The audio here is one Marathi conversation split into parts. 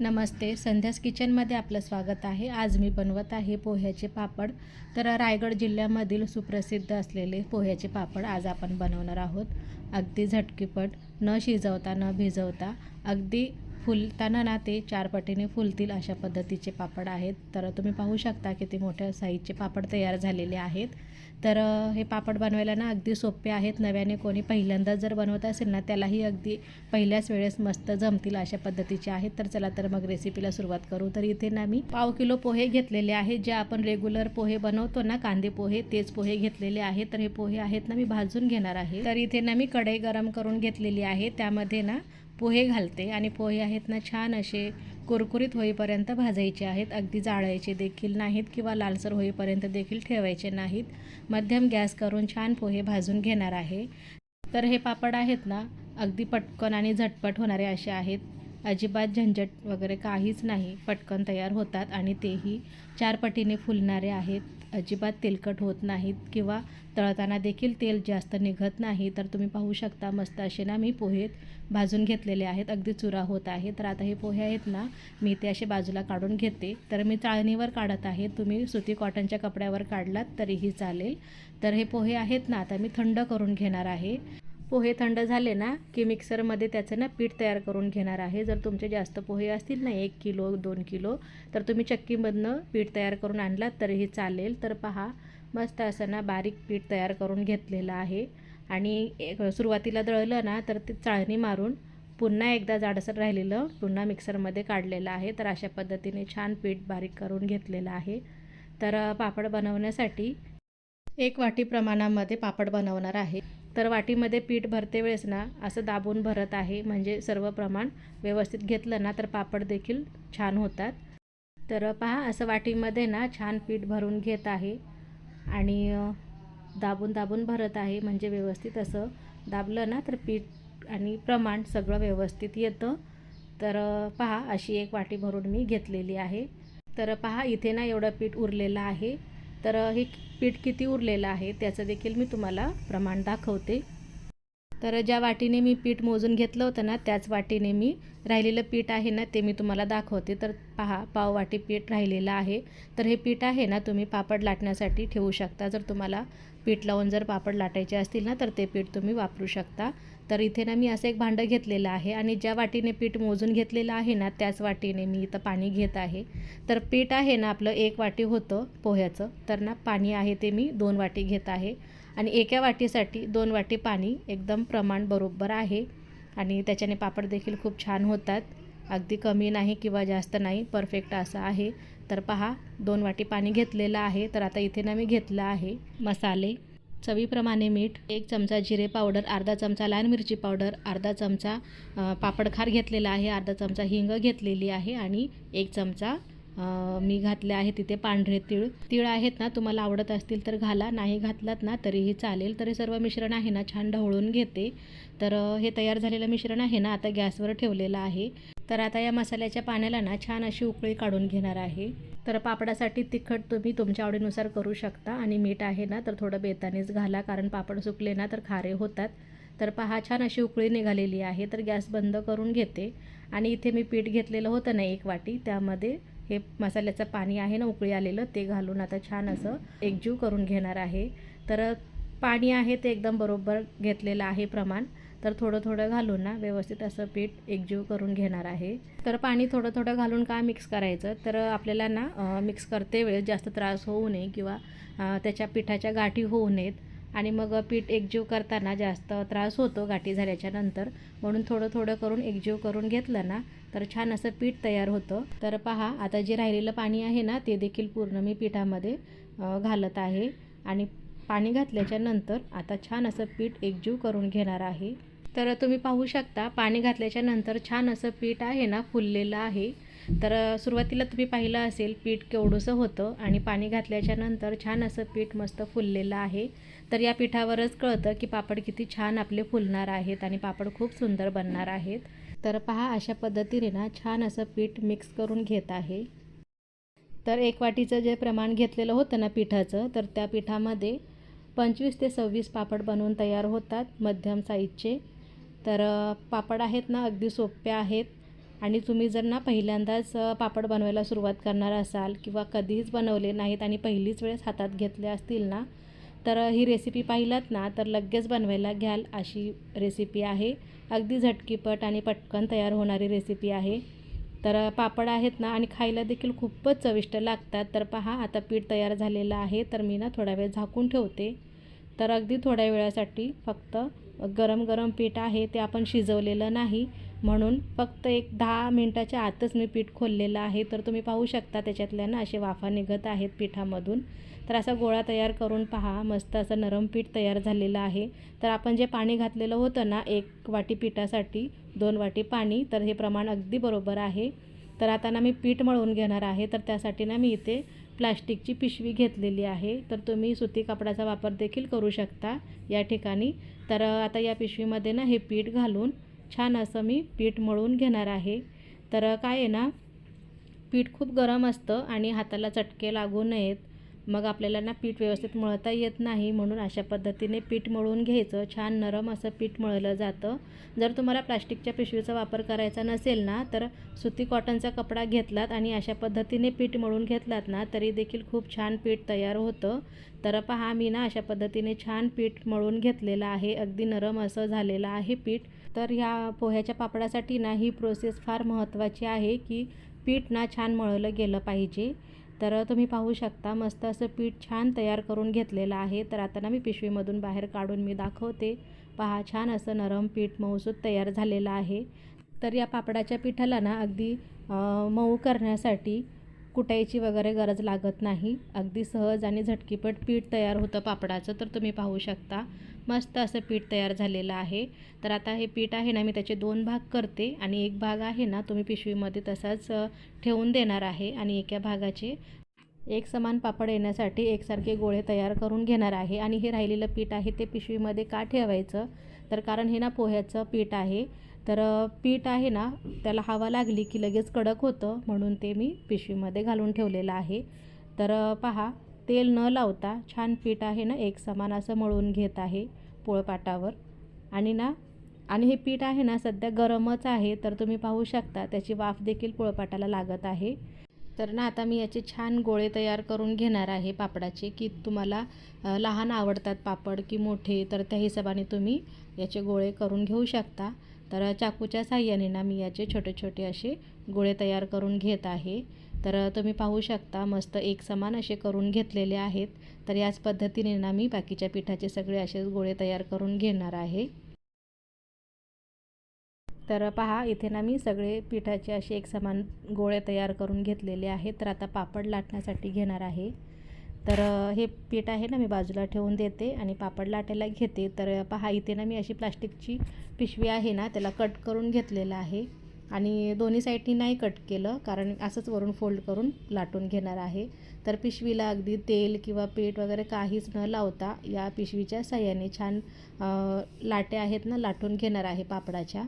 नमस्ते. संध्यास किचनमध्ये आपलं स्वागत आहे. आज मी बनवत आहे पोह्याचे पापड. तर रायगड जिल्ह्यामधील सुप्रसिद्ध असलेले पोह्याचे पापड आज आपण बनवणार आहोत. अगदी झटकीपट न शिजवता न भिजवता अगदी फुलताना ना ते चार पटीने फुलतील अशा पद्धतीचे पापड आहेत. तर तुम्ही पाहू शकता किती मोठ्या साईजचे पापड तयार झालेले आहेत. तर हे पापड बनवायला ना अगदी सोपे आहेत. नव्याने कोणी पहिल्यांदा जर बनवत असेल ना त्यालाही अगदी पहिल्याच वेळेस मस्त जमतील अशा पद्धतीचे आहेत. तर चला तर मग रेसिपीला सुरुवात करू. तर इथे ना मी पाव किलो पोहे घेतलेले आहेत. जे आपण रेग्युलर पोहे बनवतो ना कांदे पोहे तेच पोहे घेतलेले आहेत. तर हे पोहे आहेत ना मी भाजून घेणार आहे. तर इथे ना मी कढई गरम करून घेतलेली आहे. त्यामध्ये ना पोहे घालते. आणि पोहे आहेत ना छान असे कुरकुरीत होईपर्यंत भाजायचे आहेत. अगदी जाळायचे देखील नाहीत किंवा लालसर होईपर्यंत देखील ठेवायचे नाहीत. मध्यम गॅस करून छान पोहे भाजून घेणार आहे. तर हे पापड आहेत ना अगदी पटकन आणि झटपट होणारे असे आहेत. अजिबात झंझट वगैरे काहीच नाही. पटकन तयार होतात आणि तेही चार पटीने फुलणारे आहेत. अजिबात तेलकट होत नाहीत किंवा तळताना देखील तेल जास्त निघत नाही तर तुम्ही पाहू शकता मस्त असे ना मी पोहे भाजून घेतलेले आहेत. अगदी चुरा होत आहे तर आता हे पोहे आहेत ना मी ते असे बाजूला काढून घेते. तर मी चाळणीवर काढत आहे. तुम्ही सुती कॉटनच्या कपड्यावर काढलात तरीही चालेल. तर हे पोहे आहेत ना आता मी थंड करून घेणार आहे. पोहे थंड झाले ना की मिक्सरमध्ये त्याचं ना पीठ तयार करून घेणार आहे. जर तुमचे जास्त पोहे असतील ना एक किलो दोन किलो तर तुम्ही चक्कीमधनं पीठ तयार करून आणलात तरीही चालेल. तर पहा मस्त असं ना बारीक पीठ तयार करून घेतलेलं आहे. आणि एक सुरुवातीला दळलं ना तर ते चाळणी मारून पुन्हा एकदा जाडसर राहिलेलं पुन्हा मिक्सरमध्ये काढलेलं आहे. तर अशा पद्धतीने छान पीठ बारीक करून घेतलेलं आहे. तर पापड बनवण्यासाठी एक वाटी प्रमाणामध्ये पापड बनवणार आहे. तर वाटीमध्ये पीठ भरते वेळेस ना असं दाबून भरत आहे. म्हणजे सर्व प्रमाण व्यवस्थित घेतलं ना तर पापड देखील छान होतात. तर पहा असं वाटीमध्ये ना छान पीठ भरून घेत आहे. आणि दाबून दाबून भरत आहे. म्हणजे व्यवस्थित असं दाबलं ना तर पीठ आणि प्रमाण सगळं व्यवस्थित येतं. तर पहा अशी एक वाटी भरून मी घेतलेली आहे. तर पहा इथे ना एवढं पीठ उरलेलं आहे. तर हे पीठ किती उरलेलं आहे त्याचं देखील मी तुम्हाला प्रमाण दाखवते. तर ज्या वाटीने मी पीठ मोजून घेतलं होतं ना त्याच वाटीने मी राहिलेलं पीठ आहे ना ते मी तुम्हाला दाखवते. तर पहा पाव वाटी पीठ राहिलेलं आहे. तर हे पीठ आहे ना तुम्ही पापड लाटण्यासाठी ठेवू शकता. जर तुम्हाला पीठ लावून जर पापड लाटायचे असतील ना तर ते पीठ तुम्ही वापरू शकता. तर इथे ना मी असं एक भांडं घेतलेलं आहे आणि ज्या वाटीने पीठ मोजून घेतलेलं आहे ना त्याच वाटीने मी इथं पाणी घेत आहे. तर पीठ आहे ना आपलं एक वाटी होतं पोह्याचं. तर ना पाणी आहे ते मी दोन वाटी घेत आहे. आणि एका वाटीसाठी दोन वाटी पाणी एकदम प्रमाण बरोबर आहे. आणि त्याच्याने पापड देखील खूप छान होतात. अगदी कमी नाही किंवा जास्त नाही परफेक्ट असं आहे. तर पहा दोन वाटी पाणी घेतलेलं आहे. तर आता इथे ना मी घेतलं आहे मसाले. चवीप्रमाणे मीठ एक चमचा जिरे पावडर अर्धा चमचा लाल मिरची पावडर अर्धा चमचा पापडखार घेतलेला आहे अर्धा चमचा हिंग घेतलेली आहे आणि एक चमचा मी घातले आहे तिथे पांढरे तीळ. तीळ आहेत ना तुम्हाला आवडत असतील तर घाला नाही घातलात ना तरीही चालेल. तरी सर्व मिश्रण आहे ना छान ढवळून घेते. तर हे तयार झालेलं मिश्रण आहे ना आता गॅसवर ठेवलेलं आहे. तर आता या मसाल्याच्या पाण्याला ना छान अशी उकळी काढून घेणार आहे. तर पापडासाठी तिखट तुम्ही तुमच्या आवडीनुसार करू शकता आणि मीठ आहे ना तर थोडं बेतानेच घाला कारण पापड सुकले ना तर खारे होतात. तर पहा छान अशी उकळी निघालेली आहे. तर गॅस बंद करून घेते. आणि इथे मी पीठ घेतलेलं होतं ना एक वाटी त्यामध्ये हे मसाल्याचं पाणी आहे ना उकळी आलेलं ते घालून आता छान असं एकजीव करून घेणार आहे. तर पाणी आहे ते एकदम बरोबर घेतलेलं आहे प्रमाण. तर थोडं थोडं घालून ना व्यवस्थित असं पीठ एकजीव करून घेणार आहे. तर पाणी थोडं थोडं घालून का मिक्स करायचं? तर आपल्याला ना मिक्स करते वेळेस जास्त त्रास होऊ नये किंवा त्याच्या पिठाच्या गाठी होऊ नयेत. आणि मग पीठ एकजीव करताना जास्त त्रास होतो गाठी झाल्याच्यानंतर. म्हणून थोडं थोडं करून एकजीव करून घेतलं ना तर छान असं पीठ तयार होतं. तर पहा आता जे राहिलेलं पाणी आहे ना ते देखील पूर्ण मी पिठामध्ये घालत आहे. आणि पाणी घातल्याच्या नंतर आता छान असं पीठ एकजीव करून घेणार आहे. तर तुम्ही पाहू शकता पाणी घातल्याच्या नंतर छान असं पीठ आहे ना फुललेलं आहे. तर सुरुवातीला तुम्ही पाहिलं असेल पीठ केवढंसं होतं आणि पाणी घातल्याच्या नंतर छान असं पीठ मस्त फुललेलं आहे. तर या पिठावरच कळतं की पापड किती छान आपले फुलणार आहेत आणि पापड खूप सुंदर बनणार आहेत. तर पहा अशा पद्धतीने ना छान असं पीठ मिक्स करून घेत आहे. तर एक वाटीचं जे प्रमाण घेतलेलं होतं ना पिठाचं तर त्या पिठामध्ये पंचवीस ते सव्वीस पापड बनवून तयार होतात मध्यम साईजचे. तर पापड आहेत ना अगदी सोपे आहेत. आणि तुम्ही जर ना पहिल्यांदाच पापड बनवायला सुरुवात करणार असाल किंवा कधीच बनवले नाहीत आणि पहिलीच वेळेस हातात घेतले असतील ना तर ही रेसिपी पाहिलात ना तर लगेच बनवायला घ्याल अशी रेसिपी आहे. अगदी झटकीपट आणि पटकन तयार होणारी रेसिपी आहे. तर पापड आहेत ना आणि खायला देखील खूपच चविष्ट लागतात. तर पहा आता पीठ तयार झालेलं आहे. तर मी ना थोडा वेळ झाकून ठेवते. तर अगदी थोड्या वेळासाठी फक्त गरम गरम पीठ आहे ते आपण शिजवलेलं नाही. म्हणून फक्त एक दहा मिनटाच्या आतच मी पीठ खोललेलं आहे. तर तुम्ही पाहू शकता त्याच्यातल्या ना असे वाफा निघत आहेत पिठामधून. तर असा गोळा तयार करून पहा. मस्त असं नरम पीठ तयार झालेलं आहे. तर आपण जे पाणी घातलेलं होतं ना एक वाटी पिठासाठी दोन वाटी पाणी तर हे प्रमाण अगदी बरोबर आहे. तर आता ना मी पीठ मळून घेणार आहे तर त्यासाठी ना मी इथे प्लास्टिकची पिशवी घेतलेली आहे. तर तुम्ही सुती कापडाचा वापर देखील करू शकता या ठिकाणी. तर आता या पिशवीमध्ये ना हे पीठ घालून छान असं मी पीठ मळून घेणार आहे. तर काय आहे ना पीठ खूप गरम असतं आणि हाताला चटके लागू नयेत. मग आपल्याला ना पीठ व्यवस्थित मळता येत नाही म्हणून अशा पद्धतीने पीठ मळून घ्यायचं. छान नरम असं पीठ मळलं जातं. जर तुम्हाला प्लास्टिकच्या पिशवीचा वापर करायचा नसेल ना तर सुती कॉटनचा कपडा घेतलात आणि अशा पद्धतीने पीठ मळून घेतलात ना तरी देखील खूप छान पीठ तयार होतं. तर पहा मी ना अशा पद्धतीने छान पीठ मळून घेतलेलं आहे. अगदी नरम असं झालेलं आहे पीठ. तर ह्या पोह्याच्या पापडासाठी ना ही प्रोसेस फार महत्त्वाची आहे की पीठ ना छान मळलं गेलं पाहिजे. तर तुम्ही पाहू शकता मस्त असं पीठ छान तयार करून घेतलेलं आहे. तर आता ना मी पिशवीमधून बाहेर काढून मी दाखवते. पहा छान असं नरम पीठ मऊसूद तयार झालेलं आहे. तर या पापडाच्या पिठाला ना अगदी मऊ करण्यासाठी कुटायची वगैरे गरज लागत नाही. अगदी सहज आणि झटकीपट पीठ तयार होतं पापडाचं तर तुम्ही पाहू शकता. मस्त असं पीठ तयार झालेलं आहे. तर आता हे पीठ आहे ना मी त्याचे दोन भाग करते आणि एक भाग आहे ना तुम्ही पिशवीमध्ये तसाच ठेवून देणार आहे आणि एका भागाचे एक समान पापड येण्यासाठी एकसारखे गोळे तयार करून घेणार आहे. आणि हे राहिलेलं पीठ आहे ते पिशवीमध्ये का ठेवायचं? तर कारण हे ना पोह्याचं पीठ आहे. तर पीठ आहे ना त्याला हवा लागली की लगेच कडक होतं म्हणून ते मी पिशवीमध्ये घालून ठेवलेलं आहे. तर पहा तेल न लावता छान पीठ आहे ना एक समान असं मळून घेत आहे पोळपाटावर. आणि ना आणि हे पीठ आहे ना सध्या गरमच आहे तर तुम्ही पाहू शकता त्याची वाफ देखील पोळपाटाला लागत आहे. तर ना आता मी याचे छान गोळे तयार करून घेणार आहे पापडाचे की तुम्हाला लहान आवडतात पापड की मोठे तर त्या हिशोबाने तुम्ही याचे गोळे करून घेऊ शकता. तर चाकूच्या साह्याने ना मी याचे छोटे छोटे असे गोळे तयार करून घेत आहे. तर तुम्ही पाहू शकता मस्त एक समान असे करून घेतलेले आहेत. तर याच पद्धतीने ना मी बाकीच्या पिठाचे सगळे असेच गोळे तयार करून घेणार आहे. तर पहा इथे ना मी सगळे पिठाचे असे एक समान गोळे तयार करून घेतलेले आहेत. तर आता पापड लाटण्यासाठी घेणार आहे. तर हे पीठ आहे ना मी बाजूला ठेवून देते आणि पापड लाटायला घेते. तर पहा इथे ना मी अशी प्लास्टिकची पिशवी आहे ना त्याला कट करून घेतलेलं आहे. आणि दोन्ही साईडनी नाही कट केलं कारण असंच वरून फोल्ड करून लाटून घेणार आहे. तर पिशवीला अगदी तेल किंवा पीठ वगैरे काहीच न लावता या पिशवीच्या साह्याने छान लाटे आहेत ना लाटून घेणार आहे पापडाच्या.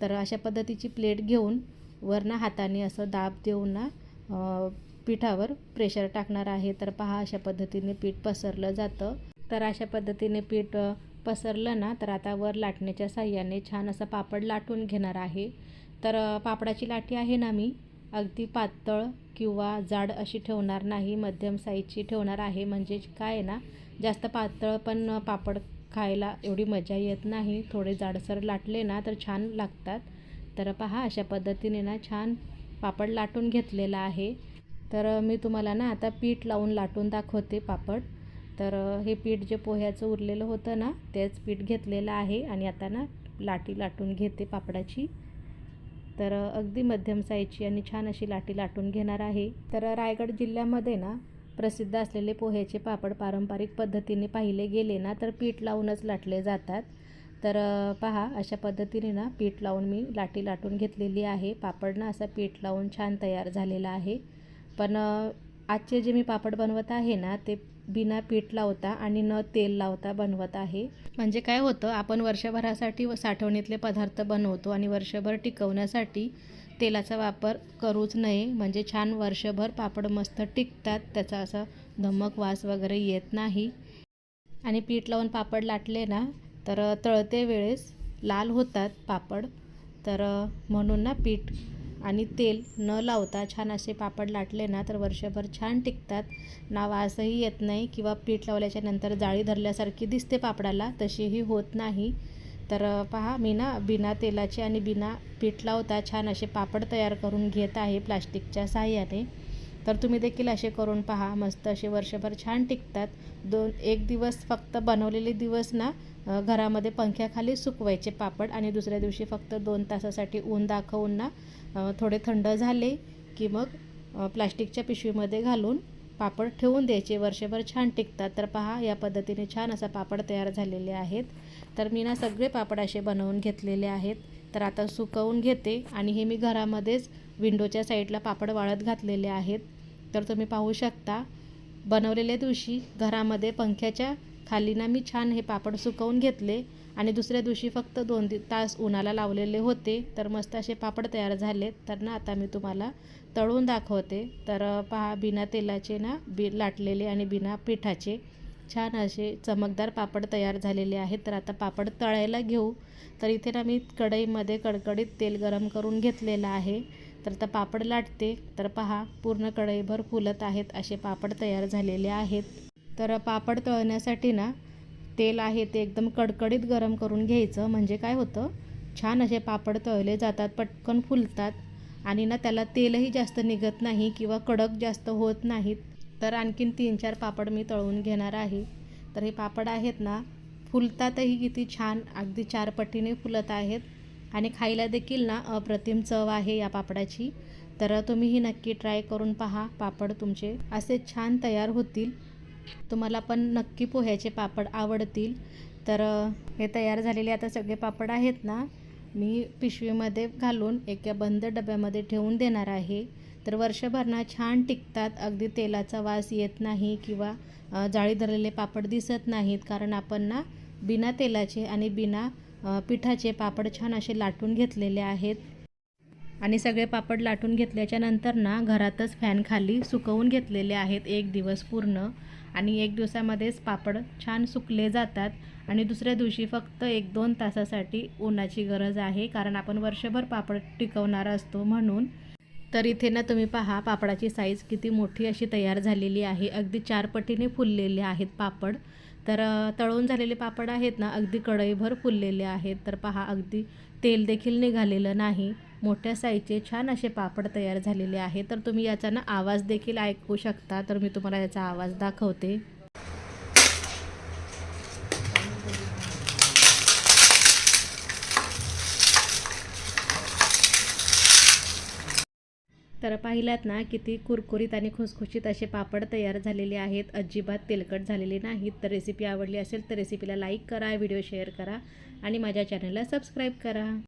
तर अशा पद्धतीची प्लेट घेऊन वरनं हाताने असं दाब देऊन ना पीठावर पिठावर प्रेशर टाकणार आहे. तर पहा अशा पद्धतीने पीठ पसरलं जातं. तर अशा पद्धतीने पीठ पसरलं ना तर आता वर लाटण्याच्या साह्याने छान असं पापड लाटून घेणार आहे. तर पापडाची लाटी आहे ना मी. अगदी पातळ किंवा जाड अशी ठेवणार नाही. मध्यम साईजची ठेवणार आहे. म्हणजे काय आहे ना जास्त पातळ पण पापड खायला एवढी मजा येत नाही. थोडे जाडसर लाटले ना तर छान लागतात. तर पहा अशा पद्धतीने ना छान पापड लाटून घेतलेला आहे. तर मी तुम्हाला ना आता पीठ लावून लाटून दाखवते पापड. तर हे पीठ जे पोह्याचं उरलेलं होतं ना तेच पीठ घेतलेलं आहे. आणि आता ना लाटी लाटून घेते पापडाची. तर अगदी मध्यम साईजची आणि छान अशी लाटी लाटून घेणार आहे. तर रायगड जिल्ह्यामध्ये ना प्रसिद्ध असलेले पोह्याचे पापड पारंपरिक पद्धतीने पाहिले गेले ना तर पीठ लावूनच लाटले जातात. तर पहा अशा पद्धतीने ना पीठ लावून मी लाटी लाटून घेतलेली आहे. पापड ना असा पीठ लावून छान तयार झालेला आहे. पण आजचे जे मी पापड बनवत आहे ना ते बिना पीठ लावता आणि न तेल लावता बनवत आहे. म्हणजे काय होतं आपण वर्षभरासाठी व साठवणीतले पदार्थ बनवतो आणि वर्षभर टिकवण्यासाठी तेलाचा वापर करूच नये. म्हणजे छान वर्षभर पापड मस्त टिकतात त्याचा असा धमक वास वगैरे येत नाही. आणि पीठ लावून पापड लाटले ना तर तळते वेळेस लाल होतात पापड. तर म्हणून ना पीठ आणि तेल न लावता छान असे पापड लाटले ना तर वर्षभर छान टिकतात. ना वासही येत नाही किंवा पीठ लावल्याच्या नंतर जाळी धरल्यासारखी दिसते पापडाला तशीही होत नाही. तर पहा मी ना बिना तेलाचे आणि बिना पीठ लावता छान असे पापड तयार करून घेत आहे प्लास्टिकच्या साह्याने. तर तुम्ही देखील असे करून पहा. मस्त असे वर्षभर छान टिकतात. दोन एक दिवस फक्त बनवलेले दिवस ना घरामध्ये पंख्याखाली सुकवायचे पापड आणि दुसऱ्या दिवशी फक्त दोन तासासाठी ऊन दाखवून ना थोडे थंड झाले की मग प्लास्टिकच्या पिशवीमध्ये घालून पापड ठेवून द्यायचे. वर्षभर छान टिकतात. तर पहा या पद्धतीने छान असा पापड तयार झालेले आहेत. तर मी ना सगळे पापड असे बनवून घेतलेले आहेत. तर आता सुकवून घेते आणि हे मी घरामध्येच विंडोच्या साईडला पापड वाळत घातलेले आहेत. तर तुम्ही पाहू शकता बनवलेल्या दिवशी घरामध्ये पंख्याच्या खाली ना मी छान हे पापड सुकवून घेतले आणि दुसऱ्या दिवशी फक्त दोन दि तास उन्हाला लावलेले होते. तर मस्त असे पापड तयार झाले. तर ना आता मी तुम्हाला तळून दाखवते. तर पहा बिना तेलाचे ना बी लाटलेले आणि बिना पिठाचे छान असे चमकदार पापड तयार झालेले आहेत. तर आता पापड तळायला घेऊ. तर इथे ना मी कढईमध्ये कडकडीत तेल गरम करून घेतलेलं आहे. तर आता पापड लाटते. तर पहा पूर्ण कढईभर फुलत आहेत असे पापड तयार झालेले आहेत. तर पापड तळण्यासाठी ना तेल आहे ते एकदम कडकडीत गरम करून घ्यायचं. म्हणजे काय होतं छान असे पापड तळले जातात पटकन फुलतात. आणि ना त्याला तेलही जास्त निघत नाही किंवा कडक जास्त होत नाहीत. तर आणखीन तीन चार पापड मी तळून घेणार आहे. तर हे पापड आहेत ना फुलतातही किती छान अगदी चार पटीने फुलत आहेत. आणि खायला देखील ना अप्रतिम चव आहे या पापडाची. तर तुम्हीही नक्की ट्राय करून पहा. पापड तुमचे असे छान तयार होतील. तुम्हाला पण नक्की पोह्याचे पापड आवडतील. तर हे तयार झालेले आता सगळे पापड आहेत ना मी पिशवीमध्ये घालून एका बंद डब्यामध्ये ठेवून देणार आहे. तर वर्षभर ना छान टिकतात. अगदी तेलाचा वास येत नाही किंवा जाळी धरलेले पापड दिसत नाहीत. कारण आपण ना बिना तेलाचे आणि बिना पिठाचे पापड छान असे लाटून घेतलेले आहेत. आणि सगळे पापड लाटून घेतल्याच्या नंतर ना घरातच फॅन खाली सुकवून घेतलेले आहेत एक दिवस पूर्ण. आणि एक दिवसामध्येच पापड छान सुकले जातात. आणि दुसऱ्या दिवशी फक्त एक दोन तासासाठी उन्हाची गरज आहे कारण आपण वर्षभर पापड टिकवणार असतो म्हणून. तर इथे ना तुम्ही पहा पापडाची साईज किती मोठी अशी तयार झालेली आहे. अगदी चार पटीने फुललेले आहेत पापड. तर तळून झालेले पापड आहेत ना अगदी कढईभर फुललेले आहेत. तर पहा अगदी तेल देखील निघालेलं नाही. मोठ्या साईजचे छान असे पापड तयार झालेले आहेत. तर तुम्ही याचा ना आवाज देखील ऐकू शकता. तर मी तुम्हाला याचा आवाज दाखवते. तर पाहिलात ना किती कुरकुरीत आणि खुसखुशीत असे पापड तयार झालेले आहेत. अजिबात तेलकट झालेले नाहीत. तर रेसिपी आवडली असेल तर रेसिपीला लाईक करा व्हिडिओ शेअर करा आणि माझ्या चॅनलला सबस्क्राईब करा.